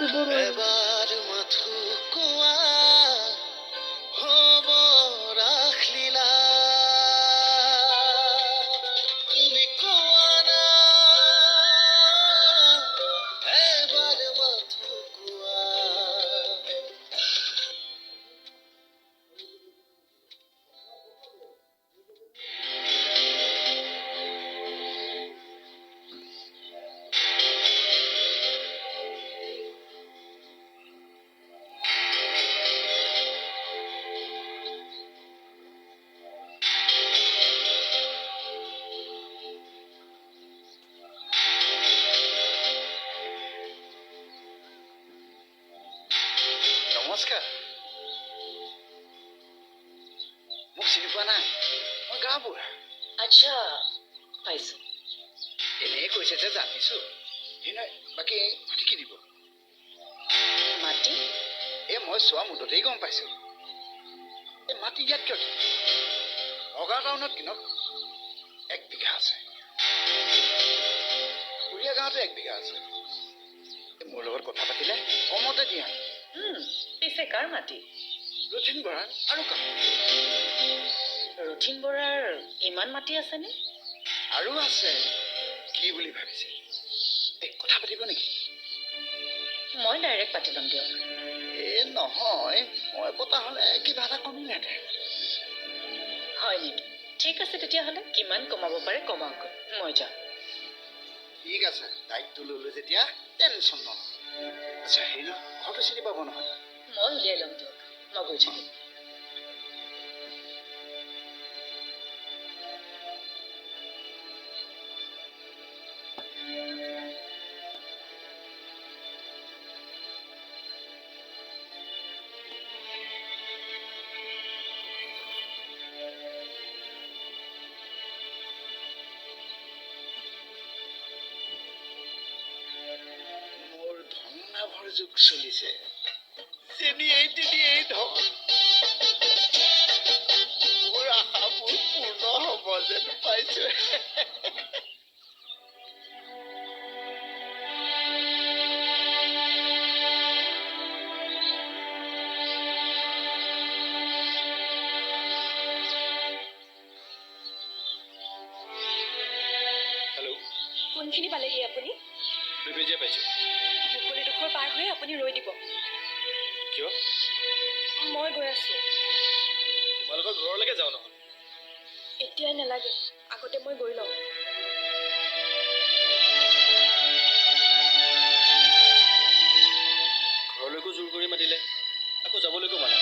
দিব নোৱাৰিম এবাৰ জানিছো এই বাকী মাটি কি দিব। মাটি? এই মই চোৱা মুদতেই গম পাইছো। এই মাটি ইয়াত কিয়? নগাঁও টাউনত কিনক এক বিঘা আছে। কুৰীয়া গাঁৱতো এক বিঘা আছে। মোৰ লগত কথা পাতিলে কমতে দিয়া। পিছে কাৰ মাটি? ৰথিন বৰা আৰু কাম ৰথিন বৰাৰ ইমান মাটি আছেনে? আৰু আছে কি বুলি ভাবিছে? কথা পাতিব নেকি? মই ডাইৰেক্ট পাতি ল'ম দিয়ক। এই নহয় মই পতা হ'লে কিবা এটা কমিলেহেঁতেন হয় নেকি? ঠিক আছে তেতিয়াহ'লে কিমান কমাব পাৰে কমাওক মই যাম। ঠিক আছে দায়িত্ব ল'লো যেতিয়া টেনশ্যন নহয় আচ্ছা হেৰি ঘৰটো চিনি পাব নহয়? মই উলিয়াই ল'ম দিয়ক। মই গৈ থাকিম। যুগ চলিছে। চেনি এই তিনি এই ধন। মোৰ আশাবোৰ পূৰ্ণ হ'ব যেন পাইছো। হেল্ল' কোনখিনি পালেহি আপুনি? বেবেজীয়া পাইছোঁ। মুকলিডোখৰ পাৰ হৈ আপুনি ৰৈ দিব। কিয়? মই গৈ আছো। তোমালোকৰ ঘৰলৈকে যাওঁ নহ'লে। এতিয়াই নালাগে আগতে মই গৈ লওঁ। ঘৰলৈকো জোৰ কৰি মাতিলে আকৌ যাবলৈকো মানা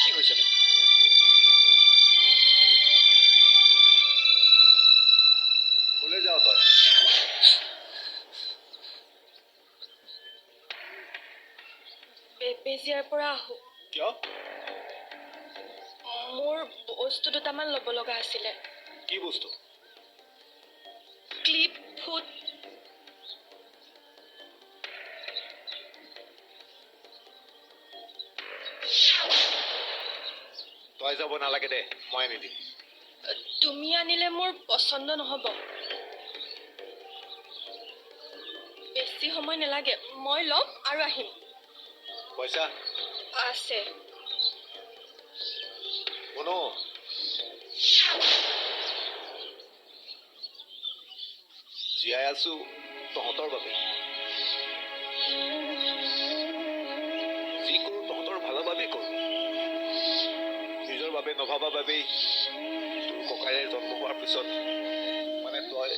কি হৈছে মানে? বেবেজিয়াৰ পৰা আহোঁ। কিয়? মোৰ বস্তু দুটামান ল'ব লগা আছিলে। কি বস্তু? ক্লিপ ফুট তই যাব নালাগে দে মই আনি দিম। তুমি আনিলে মোৰ পচন্দ নহ'ব। বেছি সময় নালাগে মই ল'ম আৰু আহিম। পইচা আছে। মনো জীয়াই আছো তহঁতৰ বাবে। যি কৰো তহঁতৰ ভালৰ বাবেই কৰো নিজৰ বাবে নভবা বাবেই তোৰ ককায়ে জন্ম হোৱাৰ পিছত মানে তই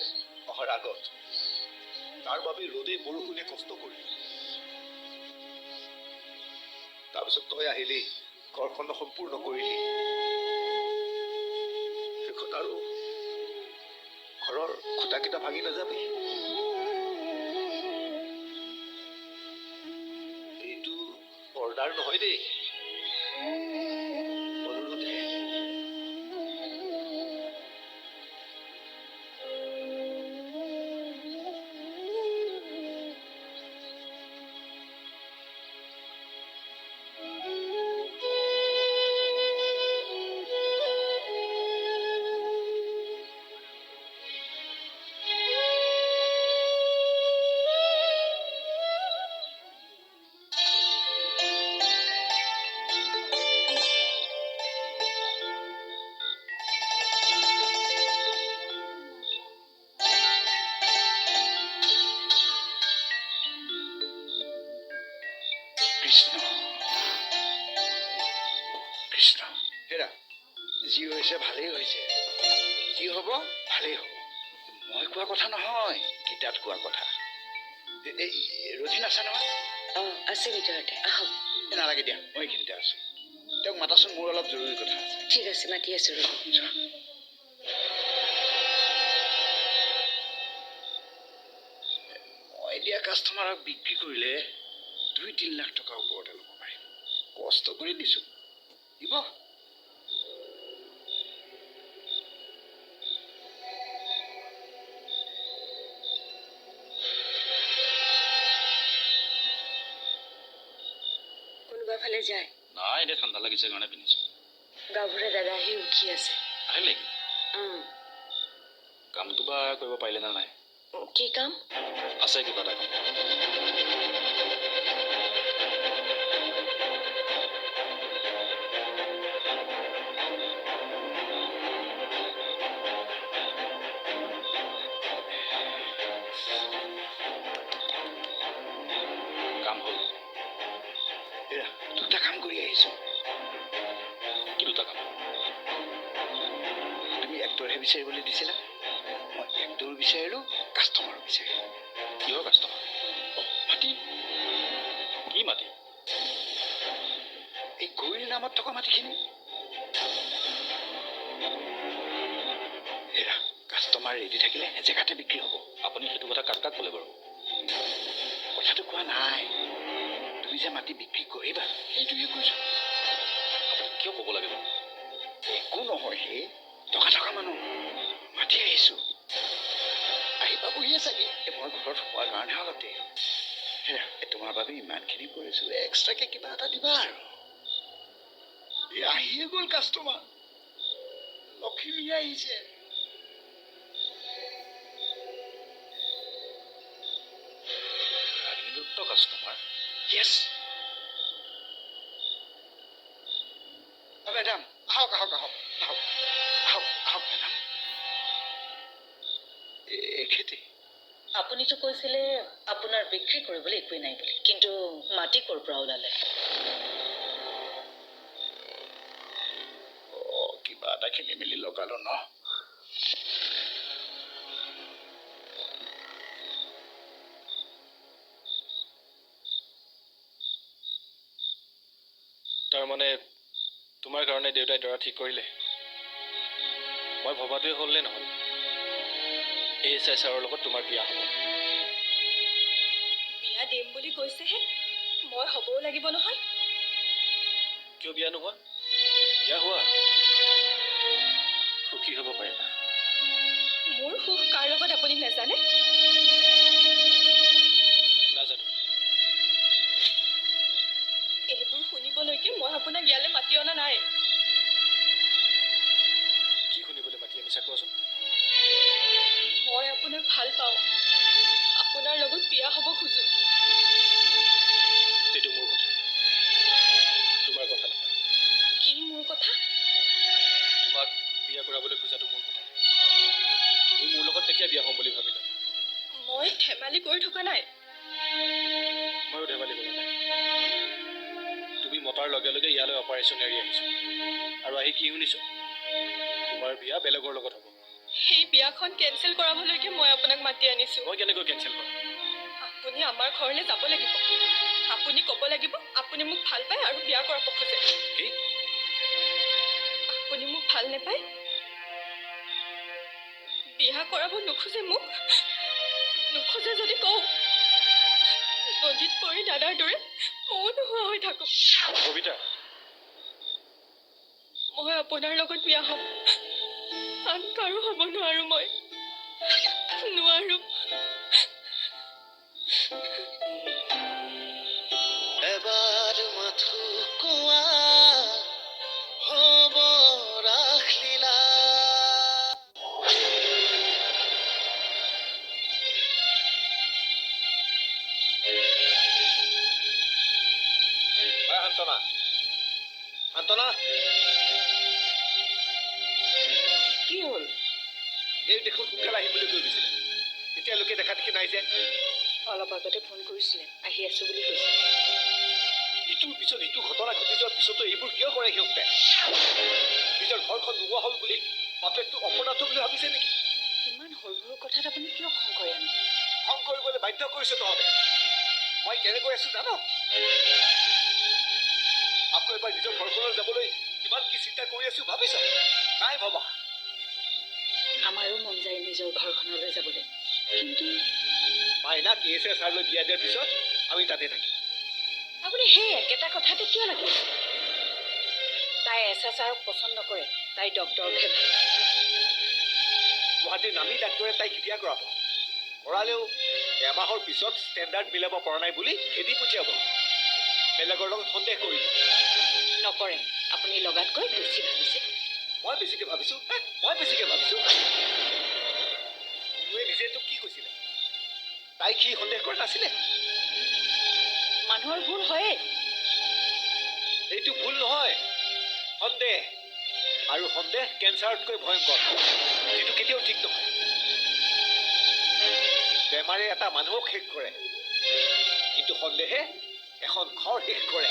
অহাৰ আগত তাৰ বাবে ৰ'দে বৰষুণে কষ্ট কৰি। তাৰপিছত তই আহিলি ঘৰখন সম্পূৰ্ণ কৰিলি। শেষত আৰু ঘৰৰ খুটাকেইটা ভাঙি নাযাবি। এইটো অৰ্ডাৰ নহয় দেই। হৈছে ভালেই হৈছে। যি হ'ব ভালেই হ'ব। মই কোৱা কথা নহয় গীতাত কোৱা কথা। এই আছে নহয়? অঁ আছে ভিতৰতে আহক। নালাগে দিয়া মই এইখিনিতে আছো। তেওঁক মাতাচোন মোৰ অলপ জৰুৰী কথা আছে। ঠিক আছে মাতি আছো ৰ'ব। যোৱা। মই দিয়া কাষ্টমাৰক বিক্ৰী কৰিলে দুই তিনি লাখ টকাৰ ওপৰতে ল'ব পাৰিম। কষ্ট কৰি দিছো। দিব। ঠাণ্ডা লাগিছে কাৰণে পিন্ধিছোঁ। গাভৰুৱা দাদা আহি উঠি আছে। আহিল নেকি? কামটো বা কৰিব পাৰিলে নে নাই? কি কাম? আছে কিবা এটা কাম। কাম হ'ল। দুটা কাম কৰি আহিছো। তুমি বিচাৰিবলৈ দিছিলা মই এক্টৰ বিচাৰিলো কাষ্টমাৰ বিচাৰিলো কিহৰ কাষ্টমাৰ মাতি কি মাতি এই গৌৰীৰ নামত থকা মাটিখিনি এৰা কাষ্টমাৰ ৰেডি থাকিলে এজেগাতে বিক্ৰী হ'ব। আপুনি সেইটো কথা কাক কাক ক'লে বাৰু? কথাটো কোৱা নাই। তুমি যে মাটি বিক্ৰী কৰিবা সেইটোহে কৈছো। আপুনি কিয় ক'ব লাগে বাৰু একো নহয় হে। টকা থকা মানুহ মাতি আহিছো আহি পাবহিয়ে চাগে মই ঘৰত সোমোৱাৰ কাৰণে এ, তোমাৰ বাবে ইমানখিনি কৰিছো এক্সট্ৰাকে কিবা এটা দিবা? আৰু আহিয়ে গ'ল কাষ্টমাৰ লক্ষ্মী আহিছে। ৰাগিনীযুক্ত কাষ্টমাৰ য়েছ মেডাম আহক আহক আহক। এখেতে আপুনিতো কৈছিলে আপোনাৰ বিক্ৰী কৰিবলৈ একোৱেই নাই বুলি কিন্তু মাটি ক'ৰ পৰা ওলালে? অ কিবা এটা খেলি মেলি লগালো ন। তাৰমানে তোমাৰ কাৰণে দেউতাই দৰা ঠিক কৰিলে। মই ভবাটোৱে হ'ল নে নহ'ল? এই এছ আই ছাৰৰ লগত তোমাৰ বিয়া হ'ব। বিয়া দিম বুলি কৈছেহে মই হ'বও লাগিব নহয়। কিয় বিয়া নোহোৱা? বিয়া হোৱা। সুখী হ'ব পাৰিবা মোৰ সুখ কাৰ লগত আপুনি নাজানে? নাজানো। এইবোৰ শুনিবলৈকে মই আপোনাক ইয়ালৈ মাতি অনা নাই। আপোনাক ভাল পাওঁ। আপোনাৰ লগত বিয়া হ'ব খোজো। সেইটো মোৰ কথা। তোমাৰ কথা নহয়। কি মোৰ কথা? তোমাক বিয়া কৰাবলৈ খোজাটো মোৰ কথা। তুমি মোৰ লগত তেতিয়া বিয়া হ'ম বুলি ভাবিলা? মই ধেমালি কৰি থকা নাই। ময়ো ধেমালি কৰা নাই। তুমি মতাৰ লগে লগে ইয়ালৈ অপাৰেশ্যন এৰি আহিছো। আৰু আহি কি শুনিছো? তোমাৰ বিয়া বেলেগৰ লগত হ'ব। সেই বিয়াখন কেঞ্চেল কৰাবলৈকে মই আপোনাক মাতি আনিছো। মই কেনেকৈ কেঞ্চেল কৰিম? আপুনি আমাৰ ঘৰলৈ যাব লাগিব। আপুনি ক'ব লাগিব আপুনি মোক ভাল পায় আৰু বিয়া কৰাব খোজে। কি? আপুনি মোক ভাল নেপায়? বিয়া কৰাব নোখোজে মোক? নোখোজে যদি কওঁ নদীত পৰি দাদাৰ দৰে ময়ো নোহোৱা হৈ থাকোঁ। কবিতা। মই আপোনাৰ লগত বিয়া হ'ম। আন কাৰো হ'ব নোৱাৰো মই। নোৱাৰো এবাৰ মাথো কোৱা হ'ব শান্তনা শান্তনা কি হ'ল? এই দেখোন সোনকালে আহিম বুলি কৈ দিছিলে এতিয়ালৈকে দেখা দেখি নাই যে। অলপ আগতে ফোন কৰিছিলে আহি আছো বুলি কৈছে। ইটো ইটোৰ পিছত ইটো ঘটনা ঘটি যোৱাৰ পিছতো এইবোৰ কিয় কৰে সিহঁতে? নিজৰ ঘৰখন নোহোৱা হ'ল বুলি বাপেকটো অপৰাধ বুলি ভাবিছে নেকি? ইমান সৰু সৰু কথাত আপুনি কিয় খং কৰে আনি? খং কৰিবলৈ বাধ্য কৰিছে তহঁতে। মই কেনেকৈ আছো জান? আকৌ এবাৰ নিজৰ ঘৰখনলৈ যাবলৈ কিমান কি চিন্তা কৰি আছো ভাবিছ? নাই ভবা। আমাৰো মন যায় নিজৰ ঘৰখনলৈ যাবলৈ। কিন্তু মাইনাক ই এছ এছ আৰলৈ বিয়া দিয়াৰ পিছত আমি তাতে থাকিম। আপুনি সেই একেটা কথাতে কিয় লাগি? তাই এছ এছ আৰক পচন্দ নকৰে তাই ডক্তৰকহে ভালো গুৱাহাটীৰ নামী ডাক্তৰে তাইক বিয়া কৰাব। কৰালেও এমাহৰ পিছত ষ্টেণ্ডাৰ্ড মিলাব পৰা নাই বুলি খেদি পঠিয়াব। বেলেগৰ লগত সন্দেহ কৰিব নকৰে আপুনি লগাতকৈ বেছি ভাবিছে। মই বেছিকে ভাবিছো মই বেছিকে ভাবিছো তুৱে নিজে তোক কি কৈছিলে? তাইক সি সন্দেহ কৰা নাছিলে? মানুহৰ ভুল হয়েই এইটো ভুল নহয়। সন্দেহ। আৰু সন্দেহ কেঞ্চাৰতকৈ ভয়ংকৰ। যিটো কেতিয়াও ঠিক নহয়। বেমাৰে এটা মানুহক শেষ কৰে। কিন্তু সন্দেহে এখন ঘৰ শেষ কৰে।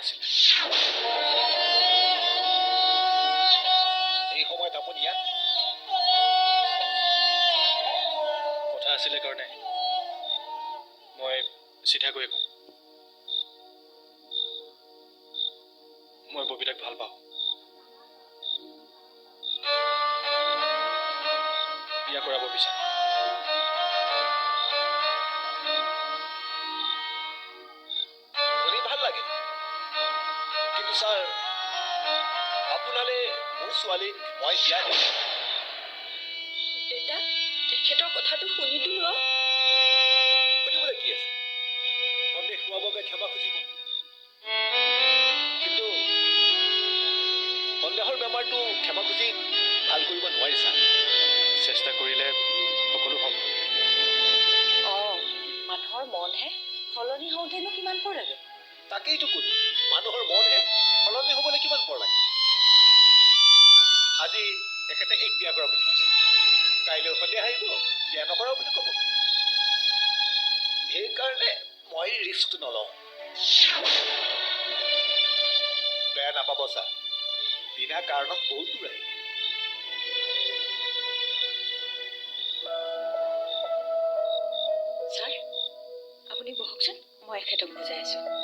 এই সময়ত আপুনি ইয়াত কথা আছিলে কাৰণে মই চিধাকৈ কওঁ মই বিয়া দিম। দেউতা তেখেতৰ কথাটো শুনিতো লোৱা শুনিবলৈ কি আছে? সন্দেহ হোৱাৰ বাবে ক্ষমা খুজিব। কিন্তু সন্দেহৰ বেমাৰটো ক্ষমা খুজি ভাল কৰিব নোৱাৰি ছাৰ। চেষ্টা কৰিলে সকলো সম্ভৱ। অঁ মানুহৰ মনহে সলনি হওঁতেনো কিমান পৰ লাগে? তাকেইতো ক'লো মানুহৰ মনহে সলনি হ'বলৈ কিমান পৰ লাগে? আজি তেখেতে এক বিয়া কৰা বুলি কৈছে। কাইলৈ সন্ধিয়া আহিব, বিয়া নকৰা বুলি ক'ব। সেইকাৰণে মই ৰিস্কটো নলওঁ। বেয়া নাপাব ছাৰ। বিনা কাৰণত বহুত দূৰ আহিব আপুনি বহকচোন। মই এখেতক বুজাই আছোঁ।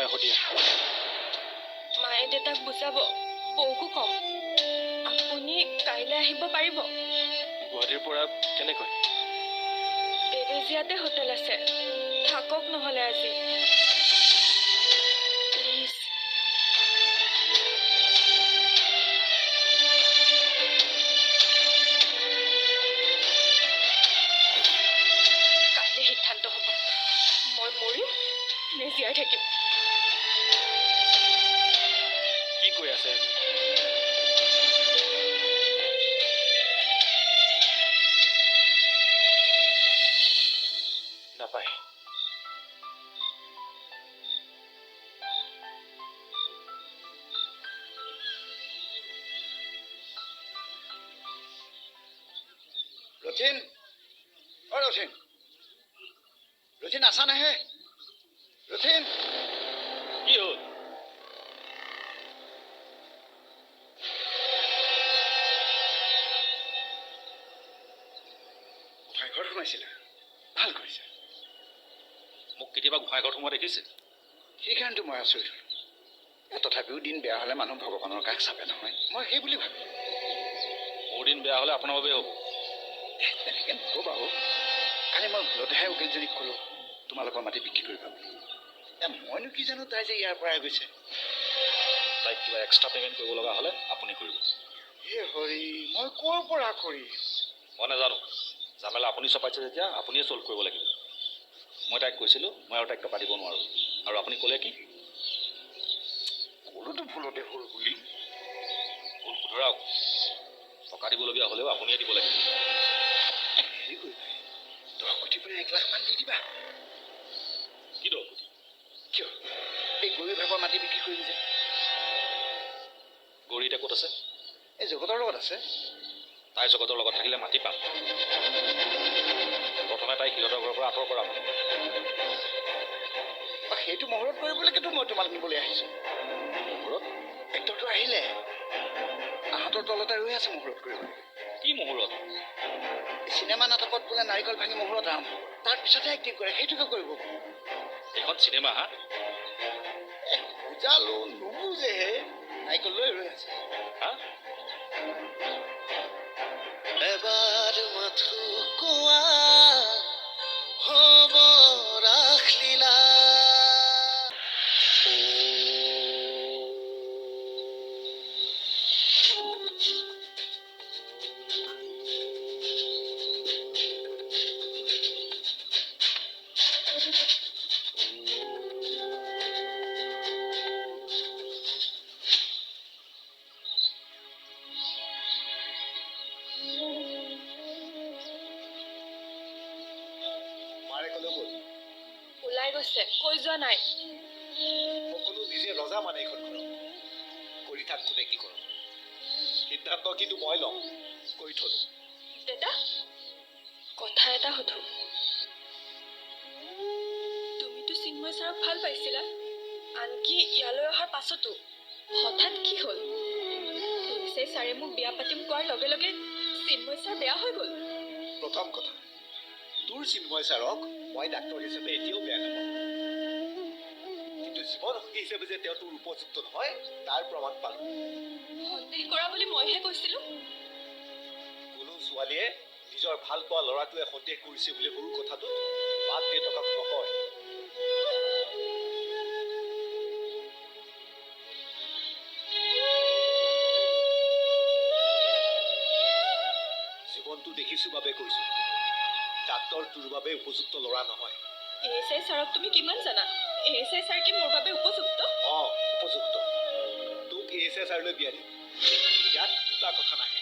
মই আহো দিয়া। মায়ে দেউতাক বুজাব বৌকো কম। আপুনি কাইলৈ আহিব পাৰিব? গুৱাহাটীৰ পৰা কেনেকৈ? বেবেজীয়াতে হোটেল আছে। থাকক নহ'লে আজি। কাইলৈ সিদ্ধান্ত হ'ব। মই মৰিম নে জীয়াই থাকিম? ঘৰত সোমোৱা দেখিছে সেইকাৰণেতো মই আচৰিত হ'লো। তথাপিও দিন বেয়া হ'লে মানুহ ভগৱানৰ কাষ চাপে নহয়। মই সেই বুলি ভাবিলোঁ মোৰ দিন বেয়া হ'লে আপোনাৰ বাবেই হ'ব। তেনেকে নক'বা অ' কালি মই ভুলতেহে উকিলজনীক ক'লোঁ তোমালোকৰ মাটি বিক্ৰী কৰিবা বুলি। মইনো কি জানো তাই যে ইয়াৰ পৰাই গৈছে। তাইক কিবা এক্সট্ৰা পে'মেণ্ট কৰিব লগা হ'লে আপুনি কৰিব। হে হৰি মই ক'ৰ পৰা কৰিম? মই নাজানো। জামেলা আপুনি চপাইছে যেতিয়া আপুনিয়ে চল্ভ কৰিব লাগিব। মই তাইক কৈছিলোঁ মই আৰু তাইক টকা দিব নোৱাৰোঁ। আৰু আপুনি ক'লে কি? ক'লোতো ভুলতে হ'ল বুলি। ভুল শুধৰাওক। টকা দিবলগীয়া হ'লেও আপুনিয়ে দিব লাগিব। দহ কোটি পৰা এক লাখ মান দি দিবা। কি কিয়? এই গৰু ভাগৰ মাটি বিক্ৰী কৰিম যে গৌৰী এতিয়া ক'ত আছে? এই জগতৰ লগত আছে। তাই জগতৰ লগত থাকিলে মাতি পাম। প্ৰথমে তাই সিহঁতৰ ঘৰৰ পৰা আঁতৰ কৰাব। অ, সেইটো মহৰত কৰিবলৈকেতো মই তোমাক নিবলৈ আহিছোঁ। মুহূৰ্ত? এক্টৰটো আহিলে। আহঁতৰ তলতে ৰৈ আছে মুহূৰত কৰিবলৈ। কি মুহূৰ্ত? চিনেমা নাটকত বোলে নাৰিকল ভাঙি মুহূৰত আৰম্ভ কৰে তাৰ পিছতে এক্টিং কৰে সেইটোকে কৰিব এইখন চিনেমা হা? বুজালো নুবুজেহে। নাৰিকল লৈ ৰৈ আছে। হা? এবাৰ মাথু কোৱা সুধো তুমিতো চিন্ময় ছাৰক ভাল পাইছিলা। আনকি ইয়ালৈ অহাৰ পাছতো। হঠাৎ কি হ'ল? পুলিচে ছাৰে মোক বিয়া পাতিম কোৱাৰ লগে লগে চিন্ময় ছাৰ বেয়া হৈ গ'ল। প্ৰথম কথা তোৰ চিন্ময় ছাৰক মই ডাক্তৰ হিচাপে এতিয়াও বেয়া নাপাওঁ। কিন্তু জীৱন সংগী হিচাপে যে তেওঁ তোৰ উপযুক্ত নহয় তাৰ প্ৰমাণ পালো। সন্দেহ কৰা বুলি মইহে কৈছিলো। কোনো ছোৱালীয়ে নিজৰ ভাল পোৱা ল'ৰাটোৱে সন্দেহ কৰিছে বুলি সৰু কথাটো মাক দেউতাকক নকয়। জীৱনটো দেখিছো বাবে কৈছো। ডাক্তৰ তোৰ বাবে উপযুক্ত ল'ৰা নহয়। এ এছ আই ছাৰক তুমি কিমান জানা? এ এছ আই ছাৰ কি মোৰ বাবে উপযুক্ত? অ উপযুক্ত। তোক এ এছ এছ আৰলৈ বিয়া দিম। ইয়াত দুটা কথা নাহে।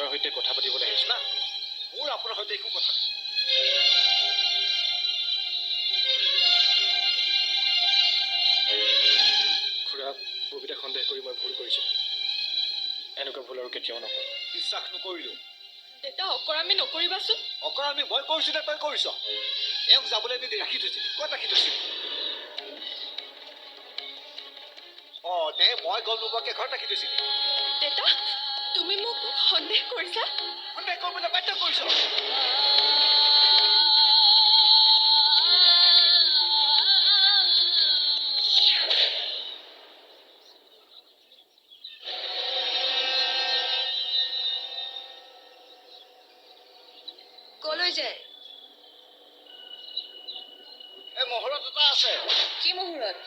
আপোনাৰ সৈতে কথা পাতিবলৈ আহিছোঁ না। মোৰ আপোনাৰ সৈতে একো কথা নাই। খুৰা ববিতাক সন্দেহ কৰি মই ভুল কৰিছিলোঁ এনেকুৱা ভুল আৰু কেতিয়াও নকৰোঁ। বিশ্বাস নকৰিলো। দেতা অকৰামী নকৰিবাচোন। অকৰামি মই কৰিছো নে তই কৰিছ? এওঁক যাবলৈ নিদি ৰাখি থৈছিলি। ক'ত ৰাখি থৈছিলি? অ নে মই গম নোপোৱাকে ঘৰত ৰাখি থৈছিলি। দেতা তুমি মোক সন্দেহ কৰিছা? সন্দেহ কৰিবলৈ বাধ্য কৰিছ। কলৈ যায়? এই মহৰত এটা আছে। কি মুহূৰ্ত?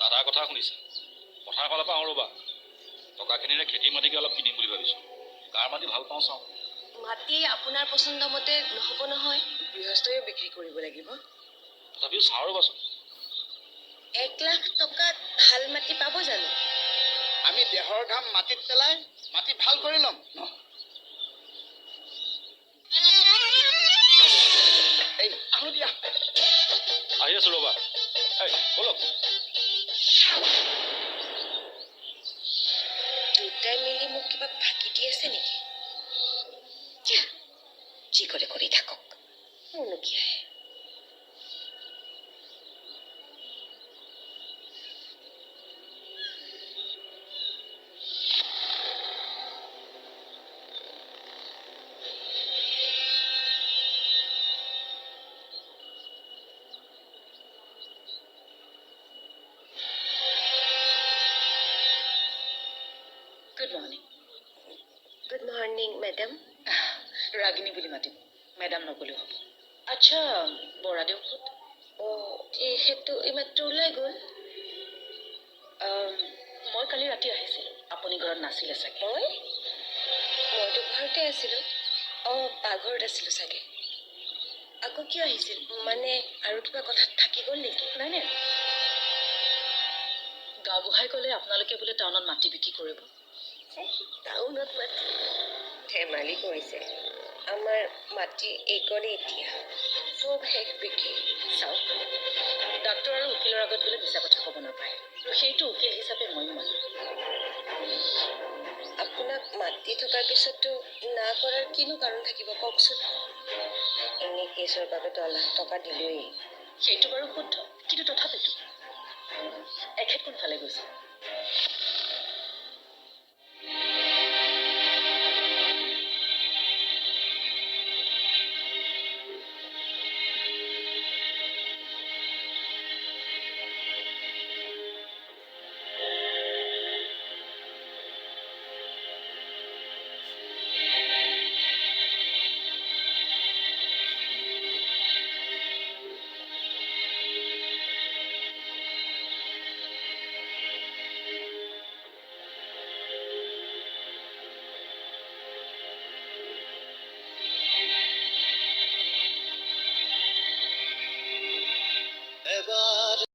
দাদাৰ কথা শুনিছে। পথাৰ ফালৰ পৰা আহোঁ ৰ'বা। টকাখিনিৰে খেতি মাটিকে অলপ কিনিম বুলি ভাবিছোঁ। কাৰ মাটি ভালো পাওঁ চাওঁ। মাটি আপোনাৰ পচন্দ মতে নহ'ব নহয়। গৃহস্থইও বিক্ৰী কৰিব লাগিব। তথাপিও চাওঁ ৰ'বাচোন। এক লাখ টকাত ভালো মাটি পাব জানো? আমি দেহৰ ঘাম মাটিত পেলাই মাটি ভালো কৰি ল'ম। ন এই আহো দিয়া। আহি আছোঁ ৰ'বা। এই ব'লক। দুটাই মিলি মোক কিবা ফাঁকি দি আছে নেকি? যা, কৰে কৰি থাকক। মোৰনো কি আহে মেডাম ৰাগিনী বুলি মাতিম। মেডাম নকলেও হ'ব। আচ্ছা বৰাদেউ ক'ত? অ' সেইটো এইমাত্ৰ ওলাই গ'ল। মই কালি ৰাতি আহিছিলোঁ। আপুনি ঘৰত নাছিলে চাগে? মই? মইতো ঘৰতে আছিলোঁ। অঁ পাকঘৰত আছিলোঁ চাগে। আকৌ কিয় আহিছিল? মানে আৰু কিবা কথাত থাকি গ'ল নেকি? নাই নাই। গাঁওবুঢ়াই ক'লে আপোনালোকে বোলে টাউনত মাটি বিক্ৰী কৰিব। টাউনত মাটি? ধেমালি কৰিছে। আমাৰ মাটি এইকণে এতিয়া। চব শেষ বিক্ৰী। চাওক ডাক্তৰ আৰু উকিলৰ আগত বোলে মিছা কথা ক'ব নাপায়। সেইটো উকিল হিচাপে ময়ো মানো। আপোনাক মাতি থকাৰ পিছতো না কৰাৰ কিনো কাৰণ থাকিব কওকচোন? এনে কেছৰ বাবে দহ লাখ টকা দিলোৱেই সেইটো বাৰু শুদ্ধ কিন্তু তথাপিতো এখেত কোনফালে গৈছে?